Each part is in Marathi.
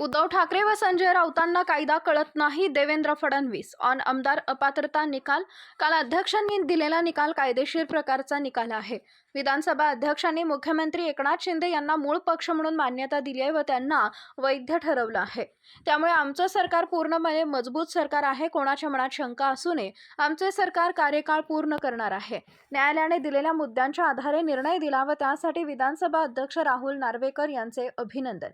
उद्धव ठाकरे व संजय राऊतांना कायदा कळत नाही देवेंद्र फडणवीस. ऑन आमदार अपात्रता निकाल. काल अध्यक्षांनी दिलेला निकाल कायदेशीर प्रकारचा निकाल आहे. विधानसभा अध्यक्षांनी मुख्यमंत्री एकनाथ शिंदे यांना मूळ पक्ष म्हणून मान्यता दिली आहे व त्यांना वैध ठरवलं आहे. त्यामुळे आमचं सरकार पूर्णपणे मजबूत सरकार आहे कोणाच्या मनात शंका असू नये. आमचे सरकार कार्यकाळ पूर्ण करणार आहे. न्यायालयाने दिलेल्या मुद्द्यांच्या आधारे निर्णय दिला व त्यासाठी विधानसभा अध्यक्ष राहुल नार्वेकर यांचे अभिनंदन.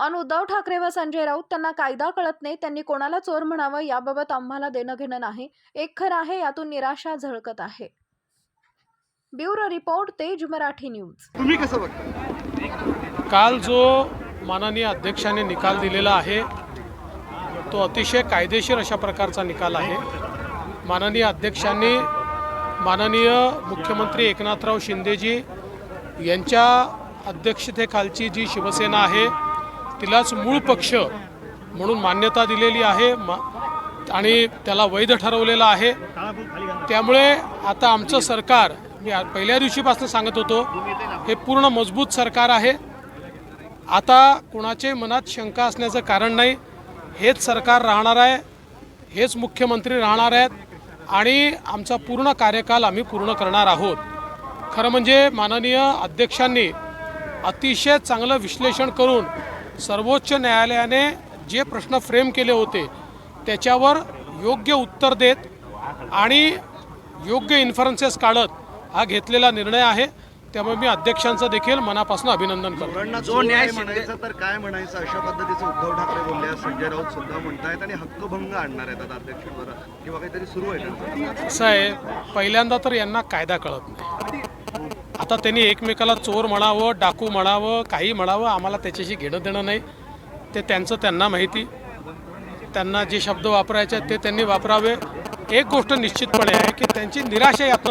ऑन उद्धव ठाकरे व संजय राऊत त्यांना कायदा कळत नाही त्यांनी कोणाला चोर म्हणावं याबाबत आम्हाला देणं घेणं नाही. एक खरं आहे यातून निराशा झळकत आहे. ब्युरो रिपोर्ट तेज मराठी न्यूज. तुम्ही कसं बघता? काल जो माननीय अध्यक्षाने निकाल दिलेला आहे तो अतिशय कायदेशीर अशा प्रकारचा निकाल आहे. माननीय अध्यक्षांनी माननीय मुख्यमंत्री एकनाथराव शिंदेजी यांच्या अध्यक्षतेखालची जी शिवसेना आहे तिलाच मूळ पक्ष म्हणून मान्यता दिलेली आहे. मा आणि त्याला वैध ठरवलेलं आहे. त्यामुळे आता आमचं सरकार मी पहिल्या दिवशीपासून सांगत होतो हे पूर्ण मजबूत सरकार आहे. आता कुणाचे मनात शंका असण्याचं कारण नाही. हेच सरकार राहणार आहे. हेच मुख्यमंत्री राहणार आहेत. आणि आमचा पूर्ण कार्यकाल आम्ही पूर्ण करणार आहोत. खरं म्हणजे माननीय अध्यक्षांनी अतिशय चांगलं विश्लेषण करून सर्वोच्च न्यायालयाने जे प्रश्न फ्रेम केले होते त्याच्यावर योग्य उत्तर देत आणि योग्य इन्फरन्सेस काढत हा घेतलेला निर्णय आहे. त्यामुळे मी अध्यक्षांचं देखील मनापासून अभिनंदन करतो. जो न्याय म्हणायचं तर काय म्हणायचं? अशा पद्धतीचं उद्धव ठाकरे बोलले संजय राऊत सुद्धा म्हणतायत आणि हक्कभंग आणणार आहेत आता अध्यक्षांवर किंवा काहीतरी सुरू आहे आहे पहिल्यांदा तर यांना कायदा कळत नाही. आता त्यांनी एकमेकाला चोर म्हणावं डाकू म्हणावं काही म्हणावं आम्हाला त्याच्याशी घेणं देणं नाही. ते त्यांचं त्यांना माहिती. त्यांना जे शब्द वापरायचे ते त्यांनी वापरावे. एक गोष्ट निश्चितपणे आहे की त्यांची निराशा यातनं